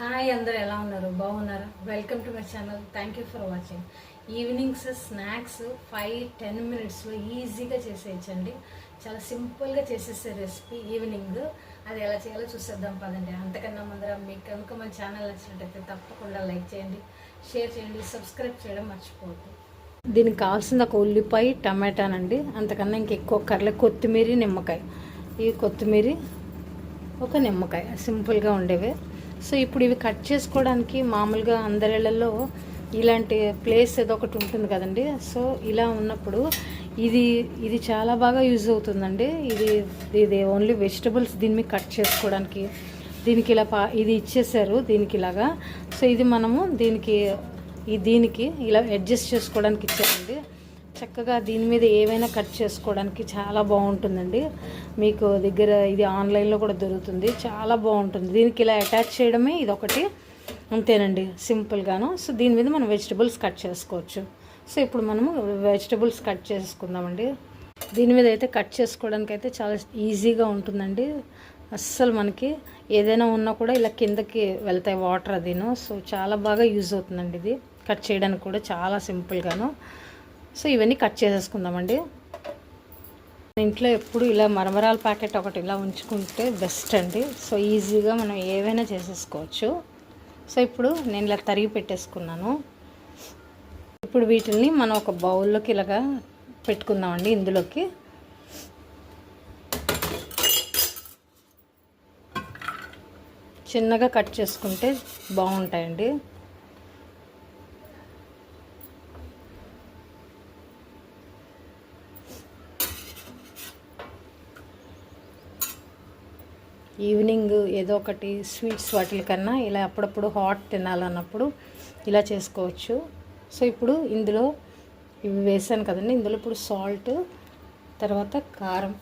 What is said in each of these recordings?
Hi అందరు ఎలా ఉన్నారు? బాగున్నారా? Welcome to my channel thank you for watching evenings snacks five ten మినిట్స్లో ఈజీగా చేసేయచ్చండి. చాలా సింపుల్గా చేసేసే రెసిపీ ఈవినింగ్ అది ఎలా చేయాలో చూసేద్దాం పదండి. అంతకన్నా ముందర మీకు కనుక మన ఛానల్ నచ్చినట్టయితే తప్పకుండా లైక్ చేయండి షేర్ చేయండి సబ్స్క్రైబ్ చేయడం మర్చిపోవద్దు. దీనికి కావాల్సింది ఒక ఉల్లిపాయ టమాటానండి. అంతకన్నా ఇంకెక్కువ కర్ల కొత్తిమీర నిమ్మకాయ. ఈ కొత్తిమీర ఒక నిమ్మకాయ. సింపుల్గా ఉండేవి. సో ఇప్పుడు ఇవి కట్ చేసుకోవడానికి మామూలుగా అందరిళ్ళల్లో ఇలాంటి ప్లేస్ ఏదో ఒకటి ఉంటుంది కదండి. సో ఇలా ఉన్నప్పుడు ఇది ఇది చాలా బాగా యూజ్ అవుతుందండి. ఇది ఇది ఓన్లీ వెజిటబుల్స్ దీని మీద కట్ చేసుకోవడానికి. దీనికి ఇలా పా ఇది ఇచ్చేసారు దీనికి ఇలాగా. సో ఇది మనము దీనికి ఈ దీనికి ఇలా అడ్జస్ట్ చేసుకోవడానికి ఇచ్చారండి. చక్కగా దీని మీద ఏవైనా కట్ చేసుకోవడానికి చాలా బాగుంటుందండి. మీకు దగ్గర ఇది ఆన్లైన్లో కూడా దొరుకుతుంది. చాలా బాగుంటుంది. దీనికి ఇలా అటాచ్ చేయడమే ఇది ఒకటి అంతేనండి. సింపుల్గాను. సో దీని మీద మనం వెజిటబుల్స్ కట్ చేసుకోవచ్చు. సో ఇప్పుడు మనము వెజిటబుల్స్ కట్ చేసుకుందామండి. దీని మీద అయితే కట్ చేసుకోవడానికి అయితే చాలా ఈజీగా ఉంటుందండి. అస్సలు మనకి ఏదైనా ఉన్నా కూడా ఇలా కిందకి వెళ్తాయి వాటర్ అదిను. సో చాలా బాగా యూజ్ అవుతుందండి ఇది. కట్ చేయడానికి కూడా చాలా సింపుల్గాను. సో ఇవన్నీ కట్ చేసేసుకుందామండి. ఇంట్లో ఎప్పుడు ఇలా మరమరాల ప్యాకెట్ ఒకటి ఇలా ఉంచుకుంటే బెస్ట్ అండి. సో ఈజీగా మనం ఏవైనా చేసేసుకోవచ్చు. సో ఇప్పుడు నేను ఇలా తరిగి పెట్టేసుకున్నాను. ఇప్పుడు వీటిని మనం ఒక బౌల్లోకి ఇలాగా పెట్టుకుందామండి ఇందులోకి. చిన్నగా కట్ చేసుకుంటే బాగుంటాయండి. ఈవినింగ్ ఏదో ఒకటి స్వీట్స్ వాటిల కన్నా ఇలా అప్పుడప్పుడు హాట్ తినాలన్నప్పుడు ఇలా చేసుకోవచ్చు. సో ఇప్పుడు ఇందులో ఇవి వేసాను కదండి. ఇందులో ఇప్పుడు సాల్ట్ తర్వాత కారం.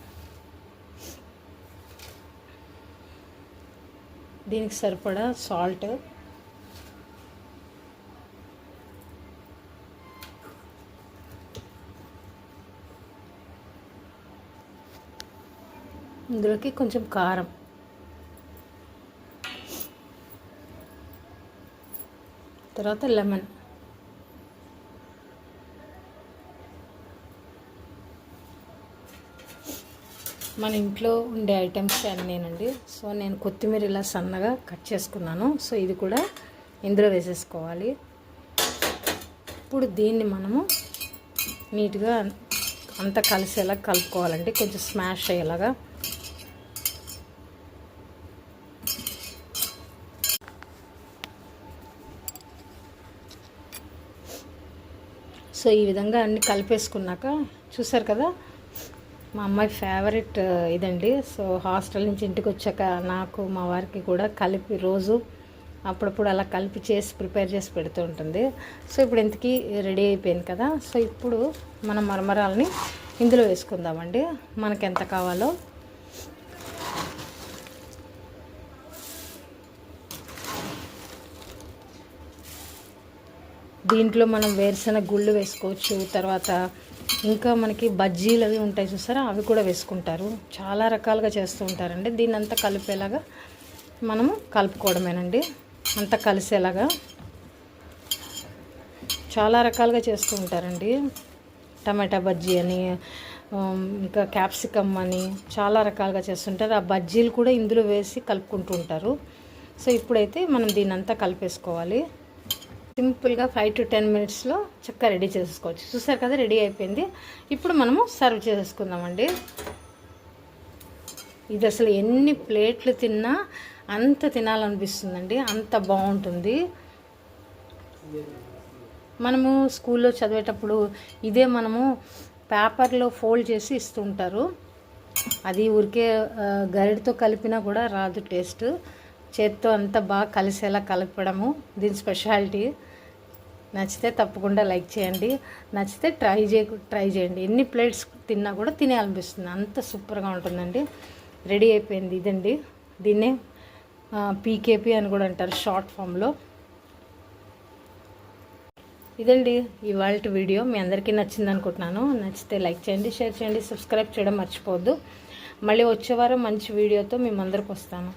దీనికి సరిపడా సాల్ట్. ఇందులోకి కొంచెం కారం. తర్వాత లెమన్. మన ఇంట్లో ఉండే ఐటమ్స్ అన్నీనండి. సో నేను కొత్తిమీర ఇలా సన్నగా కట్ చేసుకున్నాను. సో ఇది కూడా ఇందులో వేసేసుకోవాలి. ఇప్పుడు దీన్ని మనము నీట్గా అంతా కలిసేలా కలుపుకోవాలండి. కొంచెం స్మాష్ అయ్యేలాగా. సో ఈ విధంగా అన్ని కలిపేసుకున్నాక చూసారు కదా మా అమ్మాయి ఫేవరెట్ ఇదండి. సో హాస్టల్ నుంచి ఇంటికి వచ్చాక నాకు మా వారికి కూడా కలిపి రోజు అప్పుడప్పుడు అలా కలిపి చేసి ప్రిపేర్ చేసి పెడుతూ ఉంటుంది. సో ఇప్పుడు ఇంతకీ రెడీ అయిపోయింది కదా సో ఇప్పుడు మన మరమరాలని ఇందులో వేసుకుందామండి. మనకి ఎంత కావాలో దీంట్లో మనం వేరుశనగ గుళ్ళు వేసుకోవచ్చు తర్వాత ఇంకా మనకి బజ్జీలు అవి ఉంటాయి చూసారా? అవి కూడా వేసుకుంటారు. చాలా రకాలుగా చేస్తూ ఉంటారండి. దీన్ని అంతా కలిపేలాగా మనము కలుపుకోవడమేనండి. అంతా కలిసేలాగా చాలా రకాలుగా చేస్తూ ఉంటారండి. టమాటా బజ్జీ అని ఇంకా క్యాప్సికమ్ అని చాలా రకాలుగా చేస్తుంటారు. ఆ బజ్జీలు కూడా ఇందులో వేసి కలుపుకుంటూ ఉంటారు. సో ఇప్పుడైతే మనం దీనంతా కలిపేసుకోవాలి. సింపుల్గా ఫైవ్ టు టెన్ మినిట్స్లో చక్కగా రెడీ చేసుకోవచ్చు చూసారు కదా రెడీ అయిపోయింది. ఇప్పుడు మనము సర్వ్ చేసుకుందామండి ఇది అసలు ఎన్ని ప్లేట్లు తిన్నా అంత తినాలనిపిస్తుందండి. అంత బాగుంటుంది. మనము స్కూల్లో చదివేటప్పుడు ఇదే మనము పేపర్లో ఫోల్డ్ చేసి ఇస్తుంటారు. అది ఊరికే గరిడితో కలిపినా కూడా రాదు టేస్ట్. చేత్తో అంతా బాగా కలిసేలా కలపడము. దీని స్పెషాలిటీ నచ్చితే తప్పకుండా లైక్ చేయండి. నచ్చితే ట్రై చేయ ట్రై చేయండి. ఎన్ని ప్లేట్స్ తిన్నా కూడా తినేయాలనిపిస్తుంది. అంత సూపర్గా ఉంటుందండి. రెడీ అయిపోయింది ఇదండి. దీన్నే పీకేపీ అని కూడా అంటారు షార్ట్ ఫామ్లో. ఇదండి ఇవాళ వీడియో. మీ అందరికీ నచ్చింది అనుకుంటున్నాను. నచ్చితే లైక్ చేయండి షేర్ చేయండి సబ్స్క్రైబ్ చేయడం మర్చిపోవద్దు. మళ్ళీ వచ్చేవారం మంచి వీడియోతో మేము అందరికి వస్తాను.